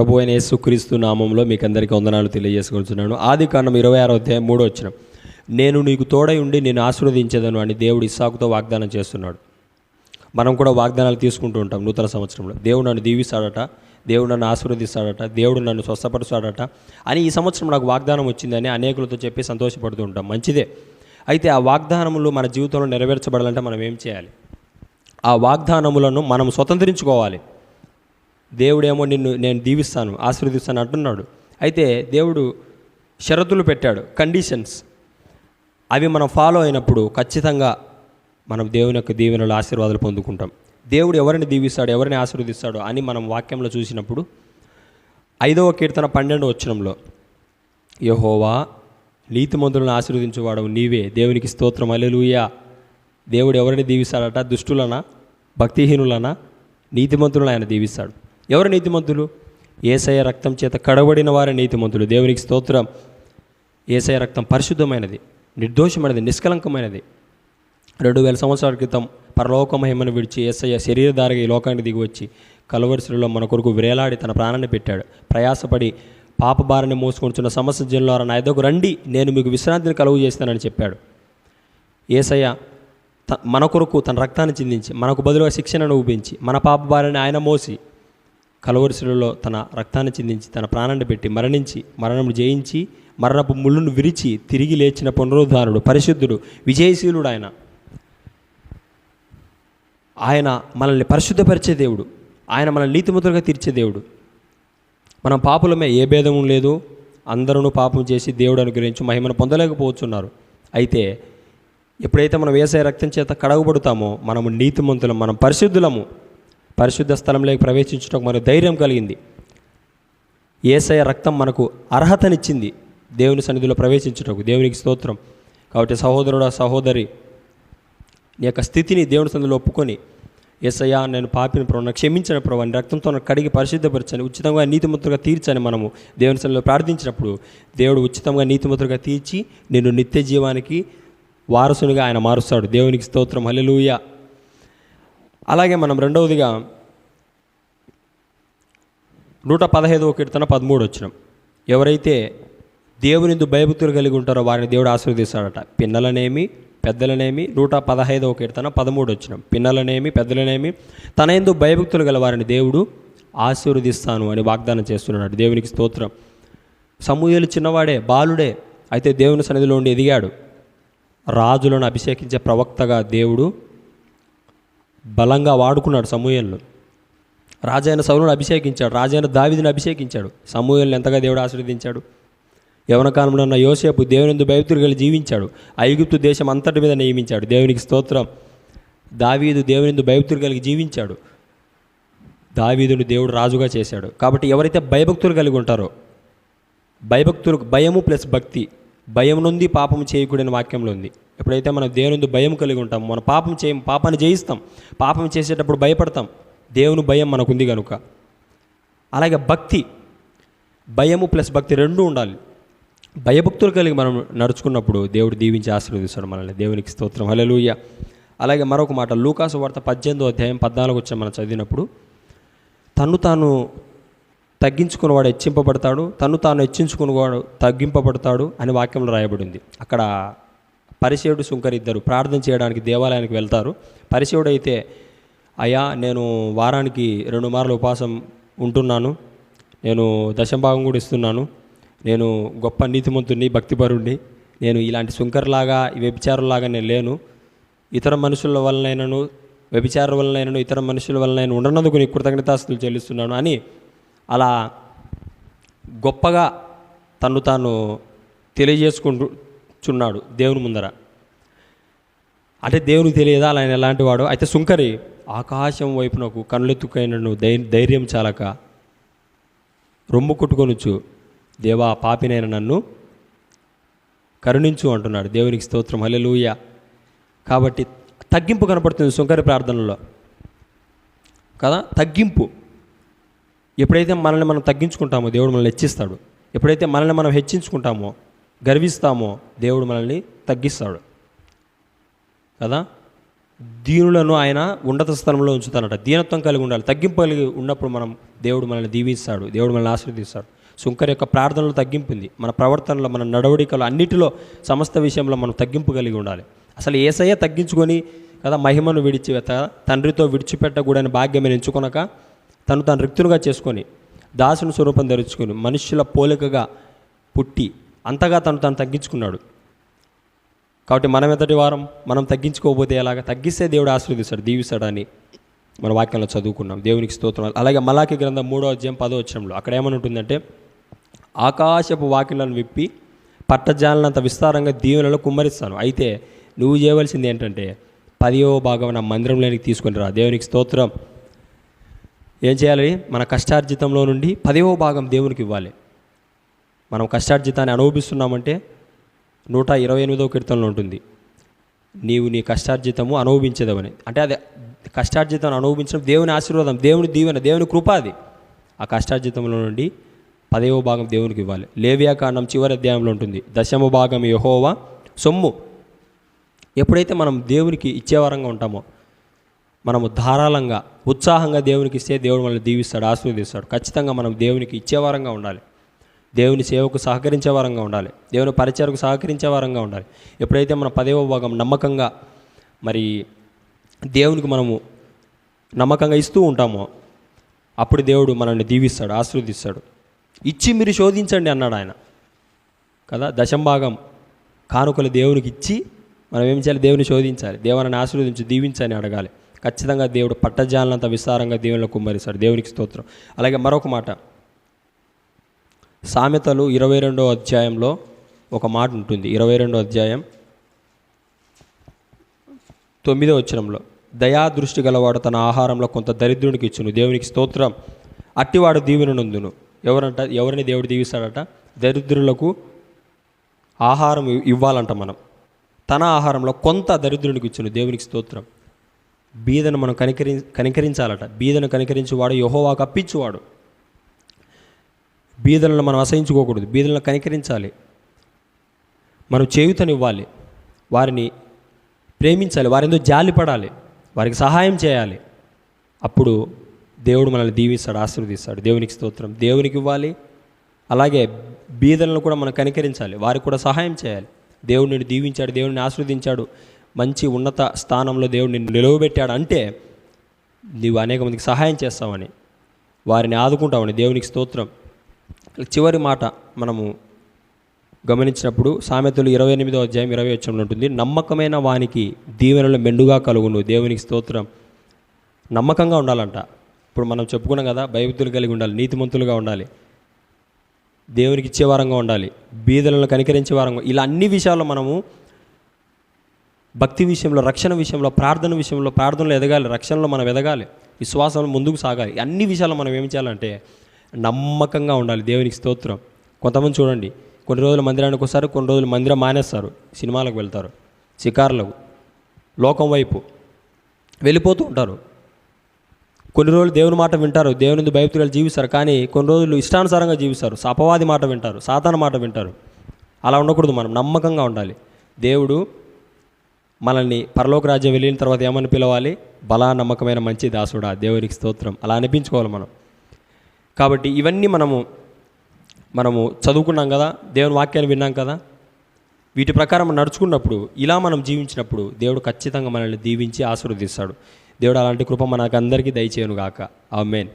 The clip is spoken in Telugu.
ప్రభు అయిన యేసుక్రీస్తు నామంలో మీకు అందరికీ వందనాలు తెలియజేసుకుంటున్నాను. ఆది కాండం ఇరవై ఆరో అధ్యాయం మూడో వచ్చిన నేను నీకు తోడై ఉండి నేను ఆశీర్వదించేదను అని దేవుడు ఇస్సాకుతో వాగ్దానం చేస్తున్నాడు. మనం కూడా వాగ్దానాలు తీసుకుంటూ ఉంటాం నూతన సంవత్సరంలో. దేవుడు నన్ను దీవిస్తాడట దేవుడు నన్ను ఆశీర్వదిస్తాడట దేవుడు నన్ను స్వస్థపరుస్తాడట అని ఈ సంవత్సరం నాకు వాగ్దానం వచ్చిందని అనేకులతో చెప్పి సంతోషపడుతూ ఉంటాం. మంచిదే. అయితే ఆ వాగ్దానములు మన జీవితంలో నెరవేర్చబడాలంటే మనం ఏం చేయాలి? ఆ వాగ్దానములను మనం స్వతంత్రించుకోవాలి. దేవుడేమో నిన్ను నేను దీవిస్తాను ఆశీర్వదిస్తాను అంటున్నాడు. అయితే దేవుడు షరతులు పెట్టాడు కండిషన్స్ అవి మనం ఫాలో అయినప్పుడు ఖచ్చితంగా మనం దేవుని యొక్క దీవెనలు ఆశీర్వాదాలు పొందుకుంటాం. దేవుడు ఎవరిని దీవిస్తాడు ఎవరిని ఆశీర్వదిస్తాడు అని మనం వాక్యంలో చూసినప్పుడు ఐదవ కీర్తన పన్నెండు వచ్చినంలో యహోవా నీతిమంతులను ఆశీర్వదించేవాడు నీవే దేవునికి స్తోత్రం అలెలుయా దేవుడు ఎవరిని దీవిస్తాడట? దుష్టులనా? భక్తిహీనులనా? నీతిమంతులను ఆయన దీవిస్తాడు. ఎవరు నీతిమంతులు? ఏసయ రక్తం చేత కడబడిన వారే నీతిమంతులు. దేవునికి స్తోత్రం. ఏసయ రక్తం పరిశుద్ధమైనది నిర్దోషమైనది నిష్కలంకమైనది. రెండు వేల సంవత్సరాల క్రితం పరలోక మహిమను విడిచి ఏసయ్య శరీరధారగా ఈ లోకానికి దిగి వచ్చి మన కొరకు వేలాడి తన ప్రాణాన్ని పెట్టాడు. ప్రయాసపడి పాప భారాన్ని మోసుకొంటున్న సమస్య జనులారా నా ఎదకు రండి నేను మీకు విశ్రాంతిని కలుగు చేస్తానని చెప్పాడు. ఏసయ్య మన కొరకు తన రక్తాన్ని చిందించి మనకు బదులుగా శిక్షణను ఊపించి మన పాప బారిని ఆయన మోసి కలవరిశిలలో తన రక్తాన్ని చిందించి తన ప్రాణాన్ని పెట్టి మరణించి మరణము జయించి మరణపు ముళ్ళును విరిచి తిరిగి లేచిన పునరుద్ధారుడు పరిశుద్ధుడు విజయశీలుడు ఆయన. ఆయన మనల్ని పరిశుద్ధపరిచే దేవుడు. ఆయన మనల్ని నీతిమంతులుగా తీర్చే దేవుడు. మనం పాపులమే ఏ భేదము లేదు. అందరూ పాపం చేసి దేవుడు అనుగ్రహించి మహిమను పొందలేకపోతున్నారు. అయితే ఎప్పుడైతే మనం వేసే రక్తం చేత కడగబడుతామో మనము నీతిమంతులం మనం పరిశుద్ధులము. పరిశుద్ధ స్థలంలోకి ప్రవేశించడం మనకు ధైర్యం కలిగింది. ఏసయ రక్తం మనకు అర్హతనిచ్చింది దేవుని సన్నిధిలో ప్రవేశించుటకు. దేవునికి స్తోత్రం. కాబట్టి సహోదరుడు సహోదరి నీ యొక్క స్థితిని దేవుని సన్నిధిలో ఒప్పుకొని ఎస్ఐయా నేను పాపిన ప్రభు క్షమించిన ప్రభు అని రక్తంతో నన్ను కడిగి పరిశుద్ధపరచని ఉచితంగా నీతిమంతులుగా తీర్చని మనము దేవుని సన్నిలో ప్రార్థించినప్పుడు. దేవుడు ఉచితంగా నీతిమంతులుగా తీర్చి నిన్ను నిత్య జీవానికి వారసునిగా ఆయన మారుస్తాడు. దేవునికి స్తోత్రం. హల్లెలూయా. అలాగే మనం రెండవదిగా నూట పదహైదవ కీర్తన పదమూడు వచ్చినాం ఎవరైతే దేవుని భయభక్తులు కలిగి ఉంటారో వారిని దేవుడు ఆశీర్వదిస్తాడట. పిన్నలనేమి పెద్దలనేమి నూట పదహైదవ కీర్తన పదమూడు వచ్చినాం పిన్నలనేమి పెద్దలనేమి తన ఎందు భయభక్తులు గల వారిని దేవుడు ఆశీర్వదిస్తాను అని వాగ్దానం చేస్తున్నాడు. దేవునికి స్తోత్రం. సమూహలు చిన్నవాడే బాలుడే అయితే దేవుని సన్నిధిలో ఉండి ఎదిగాడు. రాజులను అభిషేకించే ప్రవక్తగా దేవుడు బలంగా వాడుకున్నాడు సమూహలను రాజైన సౌలును అభిషేకించాడు. రాజైన దావిదిని అభిషేకించాడు. సమూహలను ఎంతగా దేవుడు ఆశీర్వదించాడు? యవన కాలంలో ఉన్న యోసేపు దేవునిందు భయభక్తులు జీవించాడు. ఐగుప్తు దేశం అంతటి మీద నియమించాడు. దేవునికి స్తోత్రం. దావీదు దేవునిందు భయభక్తులు కలిగి జీవించాడు. దావీదుని దేవుడు రాజుగా చేశాడు. కాబట్టి ఎవరైతే భయభక్తులు కలిగి ఉంటారో భయభక్తులకు భయము ప్లస్ భక్తి. భయం నుండి పాపము చేయకూడని వాక్యంలో ఉంది. ఎప్పుడైతే మనం దేవుని భయం కలిగి ఉంటాం మన పాపం చేయం పాపాన్ని జయిస్తాం. పాపం చేసేటప్పుడు భయపడతాం. దేవుని భయం మనకుంది కనుక అలాగే భక్తి. భయము ప్లస్ భక్తి రెండూ ఉండాలి. భయభక్తులు కలిగి మనం నడుచుకున్నప్పుడు దేవుడు దీవించి ఆశీర్వదిస్తాడు మనల్ని. దేవునికి స్తోత్రం. హలలుయ్య అలాగే మరొక మాట. లూకాసు వార్త పద్దెనిమిదో అధ్యాయం పద్నాలుగు వచ్చిన మనం చదివినప్పుడు తను తాను తగ్గించుకున్నవాడు హెచ్చింపబడతాడు తను తాను హెచ్చించుకున్నవాడు తగ్గింపబడతాడు అని వాక్యంలో రాయబడింది. అక్కడ పరిచయుడు శుంకర్ ఇద్దరు ప్రార్థన చేయడానికి దేవాలయానికి వెళ్తారు. పరిచయుడు అయితే అయ్యా నేను వారానికి రెండు మార్లు ఉపవాసం ఉంటున్నాను. నేను దశంభాగం కూడా ఇస్తున్నాను. నేను గొప్ప నీతిమంతుడిని భక్తిపరుడిని నేను ఇలాంటి శుంకర్లాగా వ్యభిచారులాగా నేను లేను. ఇతర మనుషుల వలనైనను వ్యభిచారం వలనైనను ఇతర మనుషుల వలనైనా ఉండనందుకు నీకు కృతజ్ఞతాస్తులు చెల్లిస్తున్నాను అని అలా గొప్పగా తను తాను తెలియజేసుకుంటూ చున్నాడు దేవుని ముందర. అంటే దేవునికి తెలియదా? ఆయన ఎలాంటి వాడు? అయితే సుంకరి ఆకాశం వైపునకు కనులెత్తుకైనను ధై ధైర్యం చాలక రొమ్ము కొట్టుకొనుచు దేవా పాపినైన నన్ను కరుణించు అంటున్నాడు. దేవునికి స్తోత్రం. హల్లెలూయా. కాబట్టి తగ్గింపు కనపడుతుంది సుంకరి ప్రార్థనలో. కదా? తగ్గింపు. ఎప్పుడైతే మనల్ని మనం తగ్గించుకుంటామో దేవుడు మనల్ని హెచ్చిస్తాడు. ఎప్పుడైతే మనల్ని మనం హెచ్చించుకుంటామో గర్విస్తామో దేవుడు మనల్ని తగ్గిస్తాడు. కదా? దీనులను ఆయన ఉన్నత స్థలంలో ఉంచుతానట దీనత్వం కలిగి ఉండాలి. తగ్గింపు కలిగి ఉన్నప్పుడు మనం దేవుడు మనల్ని దీవిస్తాడు. దేవుడు మనల్ని ఆశీర్వదిస్తాడు. శుంకర్ యొక్క ప్రార్థనలో తగ్గింపు ఉంది. మన ప్రవర్తనలో మన నడవడికలో అన్నిటిలో సమస్త విషయంలో మనం తగ్గింపు కలిగి ఉండాలి. అసలు ఏసయ్య తగ్గించుకొని కదా మహిమను విడిచి తండ్రితో విడిచిపెట్టకూడని భాగ్యమే ఎంచుకొనక తను తను రిక్తునుగా చేసుకొని దాసుని స్వరూపం ధరించుకొని మనుషుల పోలికగా పుట్టి అంతగా తను తను తగ్గించుకున్నాడు. కాబట్టి మనం ఎంతటి వారం మనం తగ్గించుకోకపోతే ఎలాగ? తగ్గిస్తే దేవుడు ఆశీర్వదిస్తాడు దీవిస్తాడని మన వాక్యంలో చదువుకున్నాం. దేవునికి స్తోత్రం. అలాగే మలాకి గ్రంథం మూడో అధ్యాయం పదో వచ్చంలో అక్కడ ఏమని ఉంటుందంటే ఆకాశపు వాకిలను విప్పి పట్టజాలనంత విస్తారంగా దీవెనలో కుమ్మరిస్తాను. అయితే నువ్వు చేయవలసింది ఏంటంటే పదివ భాగం నా మందిరంలోనికి తీసుకొని రా. దేవునికి స్తోత్రం. ఏం చేయాలి? మన కష్టార్జితంలో నుండి పదివో భాగం దేవునికి ఇవ్వాలి. మనం కష్టార్జితాన్ని అనుభవిస్తున్నామంటే నూట ఇరవై ఎనిమిదో కీర్తనలో ఉంటుంది. నీవు నీ కష్టార్జితము అనుభవించేదవని. అంటే అది కష్టార్జితం అనుభవించడం దేవుని ఆశీర్వాదం దేవుని దీవెన దేవుని కృప అది. ఆ కష్టార్జితంలో నుండి పదవ భాగం దేవునికి ఇవ్వాలి. లేవ్యాకాండం చివరి అధ్యాయంలో ఉంటుంది. దశమ భాగం యహోవా సొమ్ము. ఎప్పుడైతే మనం దేవునికి ఇచ్చేవారంగా ఉంటామో మనము ధారాళంగా ఉత్సాహంగా దేవునికి ఇస్తే దేవుడు మనల్ని దీవిస్తాడు ఆశీర్వదిస్తాడు. ఖచ్చితంగా మనం దేవునికి ఇచ్చేవారంగా ఉండాలి. దేవుని సేవకు సహకరించే వారంగా ఉండాలి. దేవుని పరిచయకు సహకరించే వారంగా ఉండాలి. ఎప్పుడైతే మన పదవ భాగం నమ్మకంగా మరి దేవునికి మనము నమ్మకంగా ఇస్తూ ఉంటామో అప్పుడు దేవుడు మనల్ని దీవిస్తాడు ఆశీర్వదిస్తాడు. ఇచ్చి మీరు శోధించండి అన్నాడు ఆయన. కదా? దశంభాగం కానుకలు దేవునికి ఇచ్చి మనం ఏం చేయాలి? దేవుని శోధించాలి. దేవుని ఆశీర్వదించి దీవించని అడగాలి. ఖచ్చితంగా దేవుడు పట్టజాలనంత విస్తారంగా దేవునిలో కుమ్మరిస్తాడు. దేవునికి స్తోత్రం. అలాగే మరొక మాట. సామెతలు ఇరవై రెండో అధ్యాయంలో ఒక మాట ఉంటుంది. ఇరవై రెండో అధ్యాయం తొమ్మిదో వచ్చరంలో దయా దృష్టి గలవాడు తన ఆహారంలో కొంత దరిద్రునికి ఇచ్చును. దేవునికి స్తోత్రం. అట్టివాడు దీవెననందును ఎవరంట? ఎవరిని దేవుడు దీవిస్తాడట? దరిద్రులకు ఆహారం ఇవ్వాలంట మనం. తన ఆహారంలో కొంత దరిద్రునికి ఇచ్చును. దేవునికి స్తోత్రం. బీదను మనం కనికరి కనికరించాలట. బీదను కనికరించేవాడు యహోవాకు అప్పించువాడు బీదలను మనం అసహించుకోకూడదు. బీదలను కనికరించాలి. మనం చేయుతనివ్వాలి. వారిని ప్రేమించాలి. వారితో జాలి పడాలి. వారికి సహాయం చేయాలి. అప్పుడు దేవుడు మనల్ని దీవిస్తాడు ఆశీర్వదిస్తాడు. దేవునికి స్తోత్రం. దేవునికి ఇవ్వాలి. అలాగే బీదలను కూడా మనం కనికరించాలి. వారికి కూడా సహాయం చేయాలి. దేవుడు నిన్ను దీవించాడు. దేవుడిని ఆశీర్వదించాడు. మంచి ఉన్నత స్థానంలో దేవుడు నిన్ను నిలవబెట్టాడు అంటే నీవు అనేక మందికి సహాయం చేస్తావని వారిని ఆదుకుంటావని దేవునికి స్తోత్రం. చివరి మాట మనము గమనించినప్పుడు సామెతలు ఇరవై ఎనిమిదో అధ్యాయం ఇరవై వచ్చంలో ఉంటుంది నమ్మకమైన వానికి దీవెనలు మెండుగా కలుగును దేవునికి స్తోత్రం. నమ్మకంగా ఉండాలంట. ఇప్పుడు మనం చెప్పుకున్నాం కదా భయభక్తులు కలిగి ఉండాలి నీతిమంతులుగా ఉండాలి దేవునికి ఇచ్చే వారంగా ఉండాలి బీదలను కనికరించే వారంగా ఇలా అన్ని విషయాల్లో మనము భక్తి విషయంలో రక్షణ విషయంలో ప్రార్థన విషయంలో ప్రార్థనలో ఎదగాలి రక్షణలో మనం ఎదగాలి విశ్వాసంలో ముందుకు సాగాలి. అన్ని విషయాల్లో మనం ఏం చేయాలంటే నమ్మకంగా ఉండాలి. దేవునికి స్తోత్రం. కొంతమంది చూడండి కొన్ని రోజులు మందిరానికి వస్తారు కొన్ని రోజులు మందిరం మానేస్తారు సినిమాలకు వెళ్తారు షికారులకు లోకం వైపు వెళ్ళిపోతూ ఉంటారు. కొన్ని రోజులు దేవుని మాట వింటారు దేవుని భయభక్తులు జీవిస్తారు కానీ కొన్ని రోజులు ఇష్టానుసారంగా జీవిస్తారు అపవాది మాట వింటారు సాతాన మాట వింటారు. అలా ఉండకూడదు మనం నమ్మకంగా ఉండాలి. దేవుడు మనల్ని పరలోక రాజ్యం వెళ్ళిన తర్వాత ఏమని పిలవాలి? బలా నమ్మకమైన మంచి దాసుడా దేవునికి స్తోత్రం. అలా అనిపించుకోవాలి మనం. కాబట్టి ఇవన్నీ మనము మనము చదువుకున్నాం కదా దేవుని వాక్యాన్ని విన్నాం కదా వీటి ప్రకారం మనం నడుచుకున్నప్పుడు ఇలా మనం జీవించినప్పుడు దేవుడు ఖచ్చితంగా మనల్ని దీవించి ఆశీర్వదిస్తాడు. దేవుడు అలాంటి కృప మనకందరికీ దయచేయను గాక మెయిన్